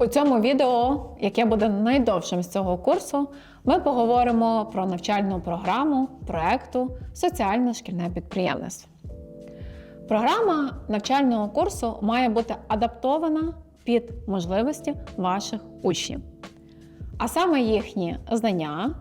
У цьому відео, яке буде найдовшим з цього курсу, ми поговоримо про навчальну програму проекту Соціальне шкільне підприємництво. Програма навчального курсу має бути адаптована під можливості ваших учнів, а саме їхні знання,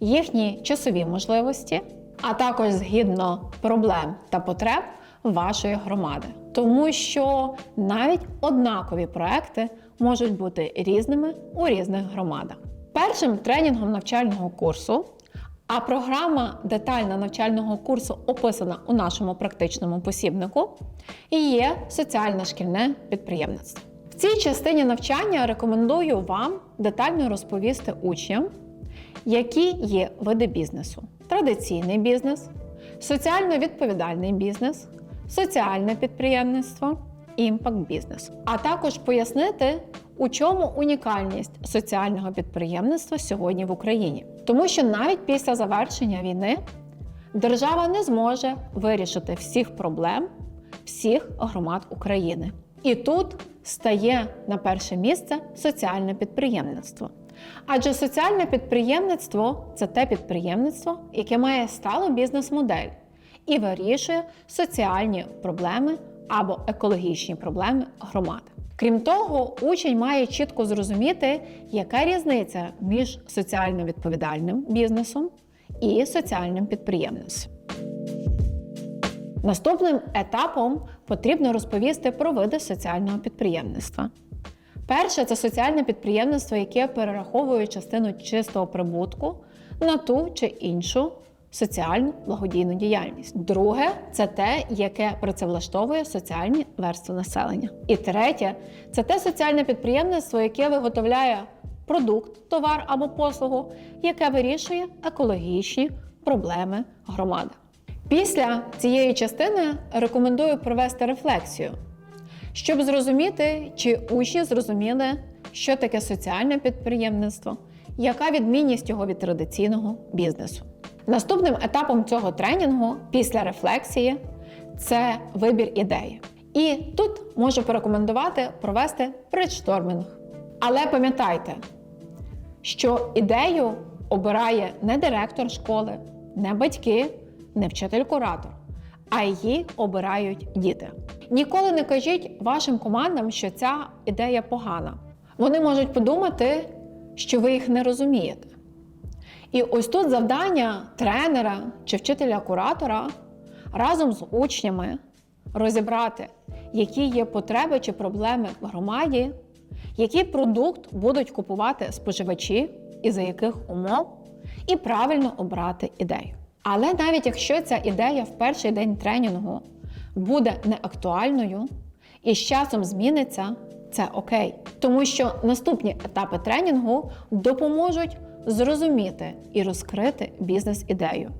їхні часові можливості, а також згідно проблем та потреб вашої громади. Тому що навіть однакові проекти можуть бути різними у різних громадах. Першим тренінгом навчального курсу, а програма детальна навчального курсу описана у нашому практичному посібнику, і є соціальне шкільне підприємництво. В цій частині навчання рекомендую вам детально розповісти учням, які є види бізнесу: традиційний бізнес, соціально відповідальний бізнес, соціальне підприємництво, імпакт бізнес, а також пояснити, у чому унікальність соціального підприємництва сьогодні в Україні. Тому що навіть після завершення війни держава не зможе вирішити всіх проблем всіх громад України. І тут стає на перше місце соціальне підприємництво. Адже соціальне підприємництво це те підприємництво, яке має сталу бізнес-модель і вирішує соціальні проблеми або екологічні проблеми громади. Крім того, учень має чітко зрозуміти, яка різниця між соціально відповідальним бізнесом і соціальним підприємництвом. Наступним етапом потрібно розповісти про види соціального підприємництва. Перше це соціальне підприємництво, яке перераховує частину чистого прибутку на ту чи іншу соціальну благодійну діяльність. Друге це те, яке працевлаштовує соціальні верстви населення. І третє це те соціальне підприємництво, яке виготовляє продукт, товар або послугу, яке вирішує екологічні проблеми громади. Після цієї частини рекомендую провести рефлексію, щоб зрозуміти, чи учні зрозуміли, що таке соціальне підприємництво, яка відмінність його від традиційного бізнесу. Наступним етапом цього тренінгу після рефлексії це вибір ідеї. І тут можу порекомендувати провести брейншторминг. Але пам'ятайте, що ідею обирає не директор школи, не батьки, не вчитель-куратор, а її обирають діти. Ніколи не кажіть вашим командам, що ця ідея погана. Вони можуть подумати, що ви їх не розумієте. І ось тут завдання тренера чи вчителя-куратора разом з учнями розібрати, які є потреби чи проблеми в громаді, який продукт будуть купувати споживачі і за яких умов, і правильно обрати ідею. Але навіть якщо ця ідея в перший день тренінгу буде неактуальною і з часом зміниться, це окей. Тому що наступні етапи тренінгу допоможуть зрозуміти і розкрити бізнес-ідею.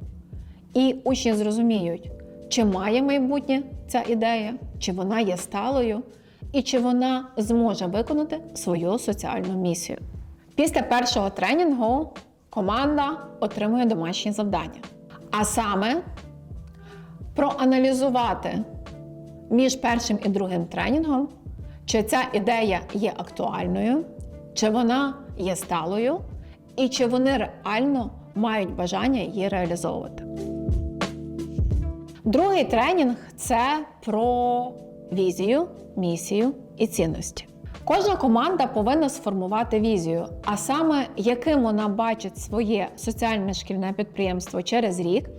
І учні зрозуміють, чи має майбутнє ця ідея, чи вона є сталою, і чи вона зможе виконати свою соціальну місію. Після першого тренінгу команда отримує домашні завдання. А саме проаналізувати між першим і другим тренінгом, чи ця ідея є актуальною, чи вона є сталою, і чи вони реально мають бажання її реалізовувати. Другий тренінг це про візію, місію і цінності. Кожна команда повинна сформувати візію, а саме яким вона бачить своє соціальне шкільне підприємство через рік,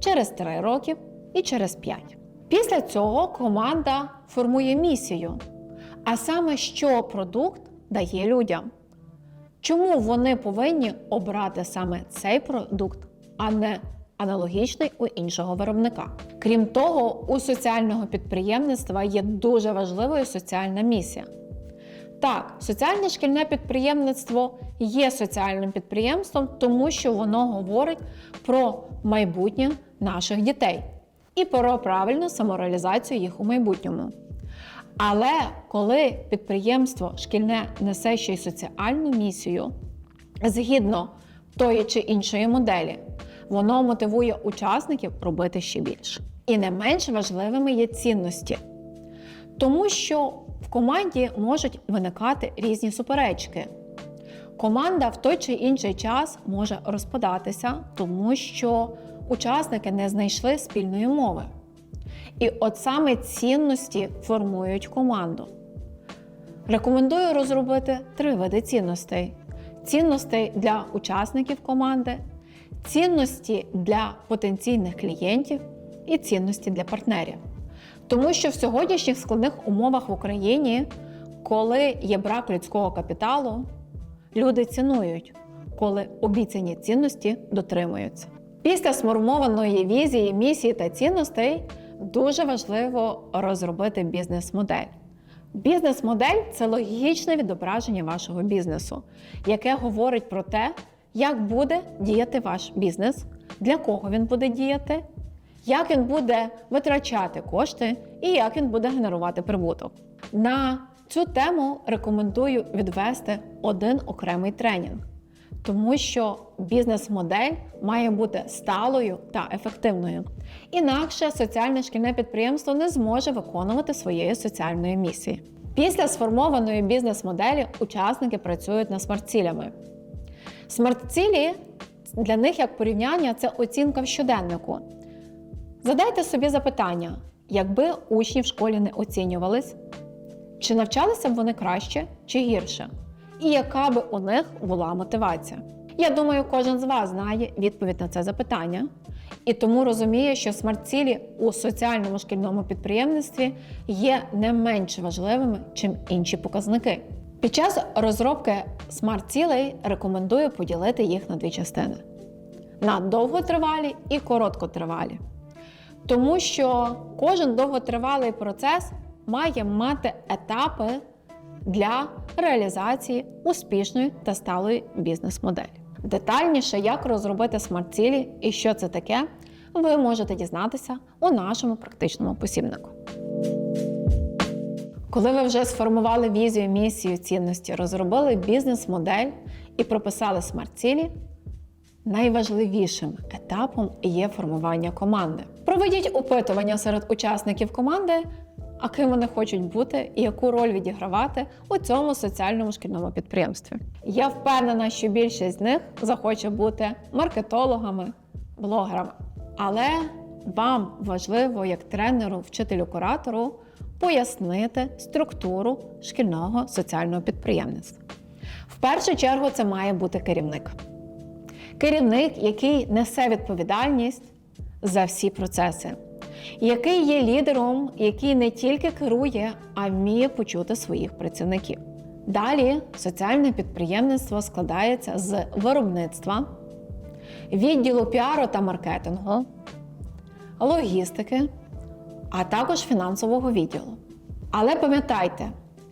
через три роки і через п'ять. Після цього команда формує місію, а саме, що продукт дає людям. Чому вони повинні обрати саме цей продукт, а не аналогічний у іншого виробника? Крім того, у соціального підприємництва є дуже важливою соціальна місія. Так, соціальне шкільне підприємництво є соціальним підприємством, тому що воно говорить про майбутнє наших дітей і про правильну самореалізацію їх у майбутньому. Але коли підприємство шкільне несе ще й соціальну місію, згідно тої чи іншої моделі, воно мотивує учасників робити ще більше. І не менш важливими є цінності, тому що в команді можуть виникати різні суперечки. Команда в той чи інший час може розпадатися, тому що учасники не знайшли спільної мови. І от саме цінності формують команду. Рекомендую розробити три види цінностей: цінностей для учасників команди, цінності для потенційних клієнтів і цінності для партнерів. Тому що в сьогоднішніх складних умовах в Україні, коли є брак людського капіталу, люди цінують, коли обіцяні цінності дотримуються. Після сформованої візії, місії та цінностей дуже важливо розробити бізнес-модель. Бізнес-модель це логічне відображення вашого бізнесу, яке говорить про те, як буде діяти ваш бізнес, для кого він буде діяти, як він буде витрачати кошти і як він буде генерувати прибуток. На цю тему рекомендую відвести один окремий тренінг, тому що бізнес-модель має бути сталою та ефективною. Інакше соціальне шкільне підприємство не зможе виконувати своєї соціальної місії. Після сформованої бізнес-моделі учасники працюють над смарт-цілями. Смарт-цілі для них як порівняння це оцінка в щоденнику. Задайте собі запитання, якби учні в школі не оцінювались, чи навчалися б вони краще чи гірше? І яка би у них була мотивація? Я думаю, кожен з вас знає відповідь на це запитання, і тому розуміє, що смарт-цілі у соціальному шкільному підприємництві є не менш важливими, чим інші показники. Під час розробки смарт-цілей рекомендую поділити їх на дві частини: на довготривалі і короткотривалі. Тому що кожен довготривалий процес має мати етапи для реалізації успішної та сталої бізнес-моделі. Детальніше, як розробити смарт-цілі і що це таке, ви можете дізнатися у нашому практичному посібнику. Коли ви вже сформували візію, місію, цінності, розробили бізнес-модель і прописали смарт-цілі, найважливішим етапом є формування команди. Проведіть опитування серед учасників команди, а ким вони хочуть бути і яку роль відігравати у цьому соціальному шкільному підприємстві. Я впевнена, що більшість з них захоче бути маркетологами, блогерами. Але вам важливо, як тренеру, вчителю, куратору, пояснити структуру шкільного соціального підприємництва. В першу чергу це має бути керівник. Керівник, який несе відповідальність за всі процеси, який є лідером, який не тільки керує, а вміє почути своїх працівників. Далі соціальне підприємництво складається з виробництва, відділу піару та маркетингу, логістики, а також фінансового відділу. Але пам'ятайте,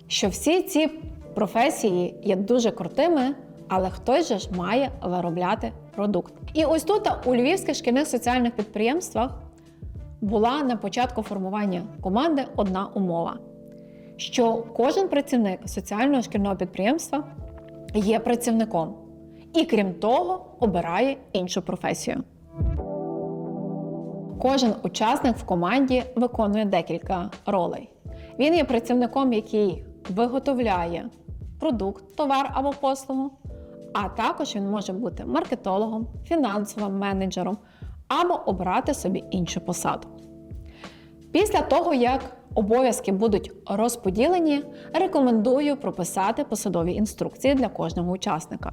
що всі ці професії є дуже крутими, але хтось же ж має виробляти продукт. І ось тут у львівських шкільних соціальних підприємствах була на початку формування команди одна умова: що кожен працівник соціального шкільного підприємства є працівником і, крім того, обирає іншу професію. Кожен учасник в команді виконує декілька ролей. Він є працівником, який виготовляє продукт, товар або послугу, а також він може бути маркетологом, фінансовим менеджером або обрати собі іншу посаду. Після того, як обов'язки будуть розподілені, рекомендую прописати посадові інструкції для кожного учасника.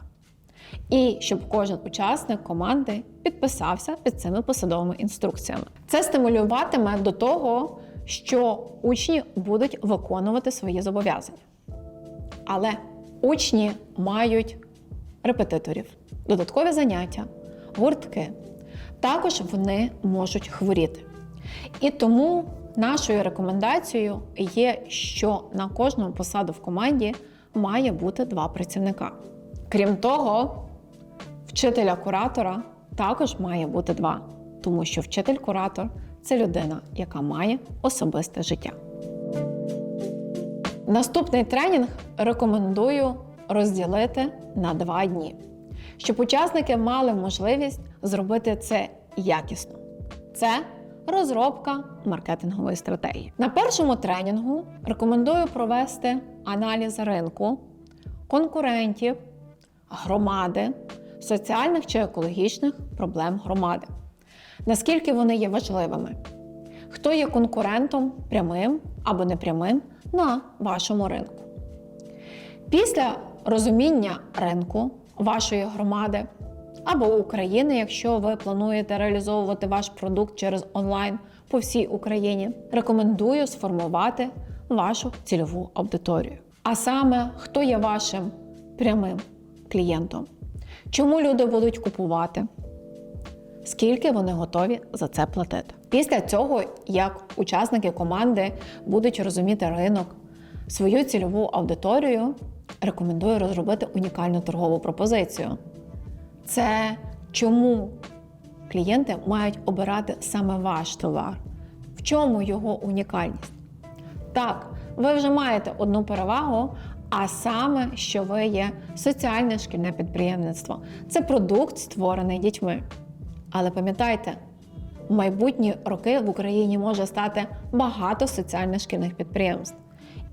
І щоб кожен учасник команди підписався під цими посадовими інструкціями. Це стимулюватиме до того, що учні будуть виконувати свої зобов'язання. Але учні мають репетиторів, додаткові заняття, гуртки. Також вони можуть хворіти. І тому нашою рекомендацією є, що на кожну посаду в команді має бути два працівника. Крім того, вчителя-куратора також має бути два, тому що вчитель-куратор це людина, яка має особисте життя. Наступний тренінг рекомендую розділити на два дні, щоб учасники мали можливість зробити це якісно. Це розробка маркетингової стратегії. На першому тренінгу рекомендую провести аналіз ринку, конкурентів, громади, соціальних чи екологічних проблем громади. Наскільки вони є важливими? Хто є конкурентом прямим або непрямим на вашому ринку? Після розуміння ринку вашої громади або України, якщо ви плануєте реалізовувати ваш продукт через онлайн по всій Україні, рекомендую сформувати вашу цільову аудиторію. А саме, хто є вашим прямим клієнтом, чому люди будуть купувати, скільки вони готові за це платити. Після цього, як учасники команди будуть розуміти ринок, свою цільову аудиторію, рекомендую розробити унікальну торгову пропозицію. Це чому клієнти мають обирати саме ваш товар, в чому його унікальність. Так, ви вже маєте одну перевагу, а саме, що ви є соціальне шкільне підприємництво. Це продукт, створений дітьми. Але пам'ятайте, в майбутні роки в Україні може стати багато соціальних шкільних підприємств.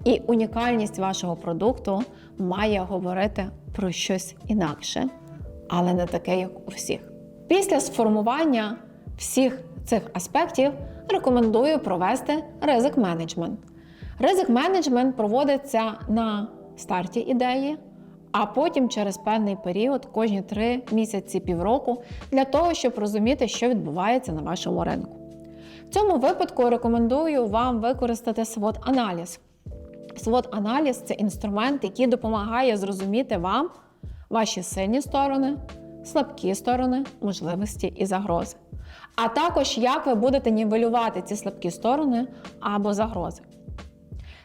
І унікальність вашого продукту має говорити про щось інакше, але не таке, як у всіх. Після сформування всіх цих аспектів рекомендую провести ризик менеджмент. Ризик менеджмент проводиться на старті ідеї, а потім через певний період, кожні три місяці півроку, для того, щоб розуміти, що відбувається на вашому ринку. В цьому випадку рекомендую вам використати swot аналіз swot аналіз це інструмент, який допомагає зрозуміти вам ваші сильні сторони, слабкі сторони, можливості і загрози. А також як ви будете нівелювати ці слабкі сторони або загрози.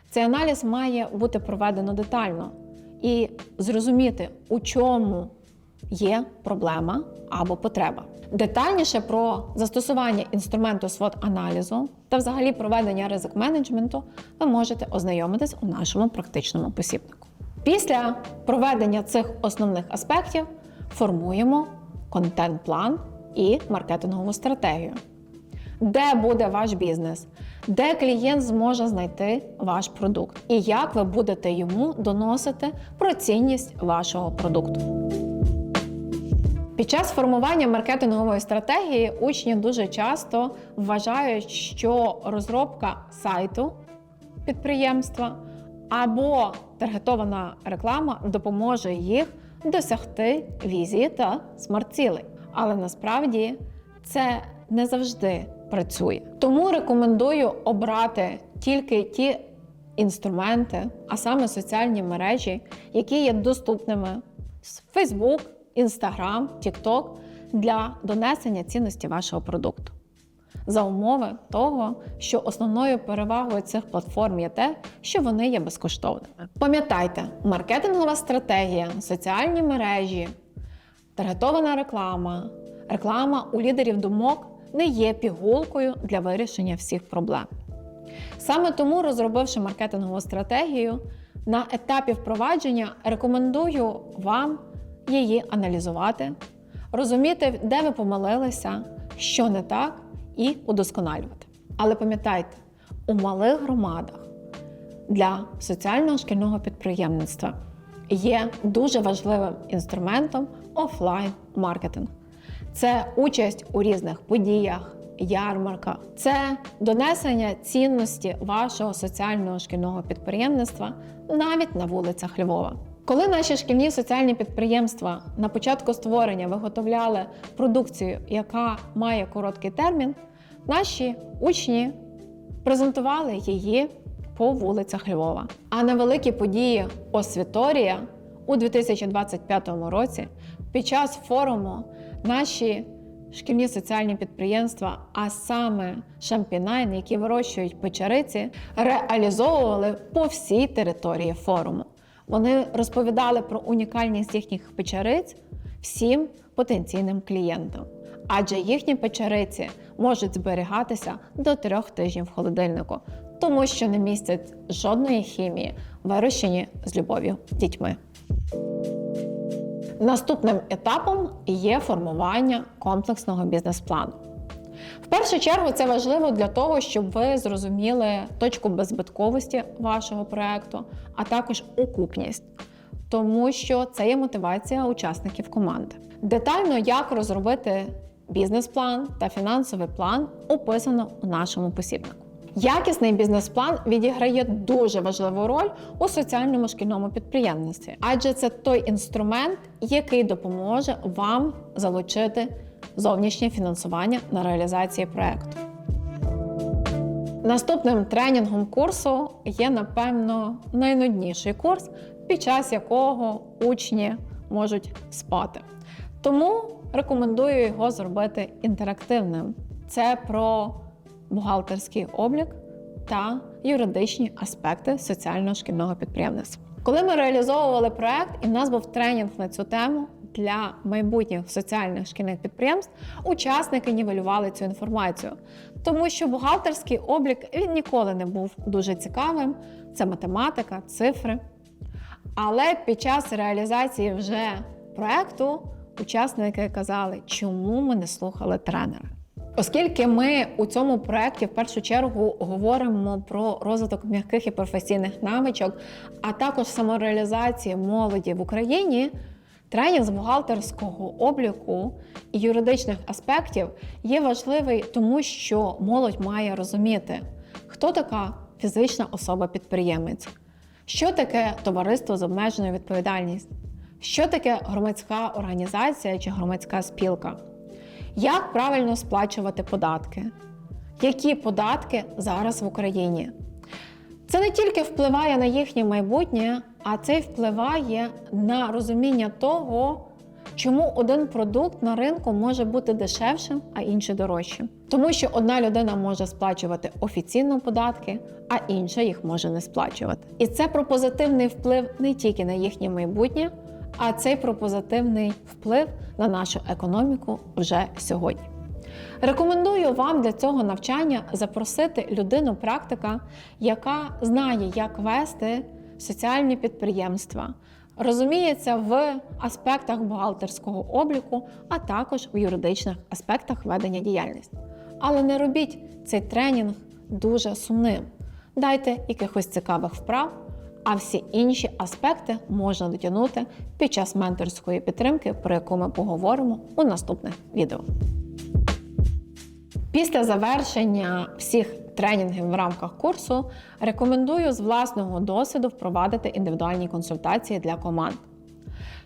Цей аналіз має бути проведено детально і зрозуміти, у чому є проблема або потреба. Детальніше про застосування інструменту swot аналізу та взагалі проведення ризик менеджменту ви можете ознайомитись у нашому практичному посібнику. Після проведення цих основних аспектів формуємо контент-план і маркетингову стратегію. Де буде ваш бізнес, де клієнт зможе знайти ваш продукт, і як ви будете йому доносити про цінність вашого продукту. Під час формування маркетингової стратегії учні дуже часто вважають, що розробка сайту підприємства або таргетована реклама допоможе їх досягти візії та смарт-цілей. Але насправді це не завжди працює. Тому рекомендую обрати тільки ті інструменти, а саме соціальні мережі, які є доступними з Facebook, Instagram, TikTok для донесення цінності вашого продукту. За умови того, що основною перевагою цих платформ є те, що вони є безкоштовними. Пам'ятайте, маркетингова стратегія, соціальні мережі, таргетована реклама, реклама у лідерів думок не є пігулкою для вирішення всіх проблем. Саме тому, розробивши маркетингову стратегію, на етапі впровадження рекомендую вам її аналізувати, розуміти, де ви помилилися, що не так, і удосконалювати. Але пам'ятайте, у малих громадах для соціального шкільного підприємництва є дуже важливим інструментом офлайн-маркетинг. Це участь у різних подіях, ярмарках, це донесення цінності вашого соціального шкільного підприємництва навіть на вулицях Львова. Коли наші шкільні соціальні підприємства на початку створення виготовляли продукцію, яка має короткий термін, наші учні презентували її по вулицях Львова. А на великі події Освіторія у 2025 році під час форуму наші шкільні соціальні підприємства, а саме Шампінайн, які вирощують печериці, реалізовували по всій території форуму. Вони розповідали про унікальність їхніх печериць всім потенційним клієнтам, адже їхні печериці можуть зберігатися до трьох тижнів в холодильнику, тому що не містять жодної хімії, вирощені з любов'ю дітьми. Наступним етапом є формування комплексного бізнес-плану. В першу чергу це важливо для того, щоб ви зрозуміли точку беззбитковості вашого проекту, а також окупність, тому що це є мотивація учасників команди. Детально, як розробити бізнес-план та фінансовий план, описано у нашому посібнику. Якісний бізнес-план відіграє дуже важливу роль у соціальному шкільному підприємництві, адже це той інструмент, який допоможе вам залучити зовнішнє фінансування на реалізації проекту. Наступним тренінгом курсу є, напевно, найнудніший курс, під час якого учні можуть спати. Тому рекомендую його зробити інтерактивним. Це про бухгалтерський облік та юридичні аспекти соціального шкільного підприємництва. Коли ми реалізовували проект, і в нас був тренінг на цю тему для майбутніх соціальних шкільних підприємств, учасники нівелювали цю інформацію, тому що бухгалтерський облік він ніколи не був дуже цікавим. Це математика, цифри. Але під час реалізації вже проекту учасники казали, чому ми не слухали тренера. Оскільки ми у цьому проєкті в першу чергу говоримо про розвиток м'яких і професійних навичок, а також самореалізації молоді в Україні, тренінг з бухгалтерського обліку і юридичних аспектів є важливий, тому що молодь має розуміти, хто така фізична особа-підприємець, що таке товариство з обмеженою відповідальністю, що таке громадська організація чи громадська спілка. Як правильно сплачувати податки? Які податки зараз в Україні? Це не тільки впливає на їхнє майбутнє, а це впливає на розуміння того, чому один продукт на ринку може бути дешевшим, а інший дорожчим. Тому що одна людина може сплачувати офіційно податки, а інша їх може не сплачувати. І це про позитивний вплив не тільки на їхнє майбутнє, а це й про позитивний вплив на нашу економіку вже сьогодні. Рекомендую вам для цього навчання запросити людину-практика, яка знає, як вести соціальні підприємства, розуміється в аспектах бухгалтерського обліку, а також в юридичних аспектах ведення діяльності. Але не робіть цей тренінг дуже сумним. Дайте якихось цікавих вправ, а всі інші аспекти можна дотягнути під час менторської підтримки, про яку ми поговоримо у наступних відео. Після завершення всіх тренінгів в рамках курсу рекомендую з власного досвіду впровадити індивідуальні консультації для команд.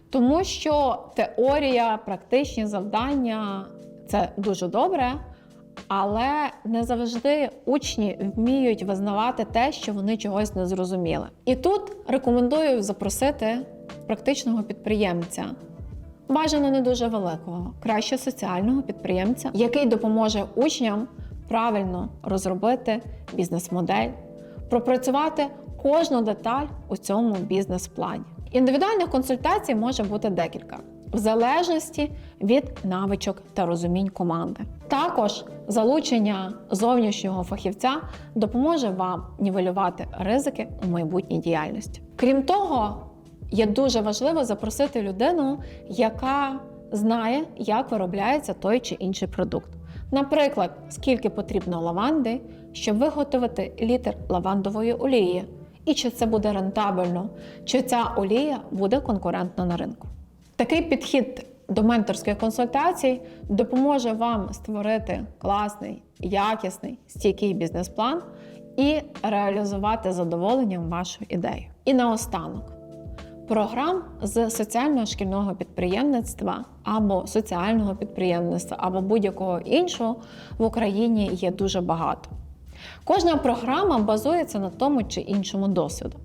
Тому що теорія, практичні завдання це дуже добре, але не завжди учні вміють визнавати те, що вони чогось не зрозуміли. І тут рекомендую запросити практичного підприємця. Бажано не дуже великого, краще соціального підприємця, який допоможе учням правильно розробити бізнес-модель, пропрацювати кожну деталь у цьому бізнес-плані. Індивідуальних консультацій може бути декілька, в залежності від навичок та розумінь команди. Також залучення зовнішнього фахівця допоможе вам нівелювати ризики у майбутній діяльності. Крім того, є дуже важливо запросити людину, яка знає, як виробляється той чи інший продукт. Наприклад, скільки потрібно лаванди, щоб виготовити літр лавандової олії, і чи це буде рентабельно, чи ця олія буде конкурентна на ринку. Такий підхід до менторських консультацій допоможе вам створити класний, якісний, стійкий бізнес-план і реалізувати задоволенням вашу ідею. І наостанок. Програм з соціального шкільного підприємництва або соціального підприємництва, або будь-якого іншого в Україні є дуже багато. Кожна програма базується на тому чи іншому досвіду.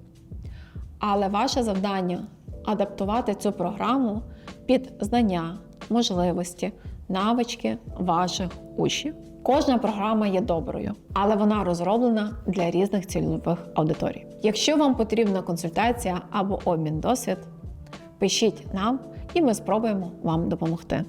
Але ваше завдання адаптувати цю програму під знання, можливості, навички ваших учнів. Кожна програма є доброю, але вона розроблена для різних цільових аудиторій. Якщо вам потрібна консультація або обмін досвід, пишіть нам, і ми спробуємо вам допомогти.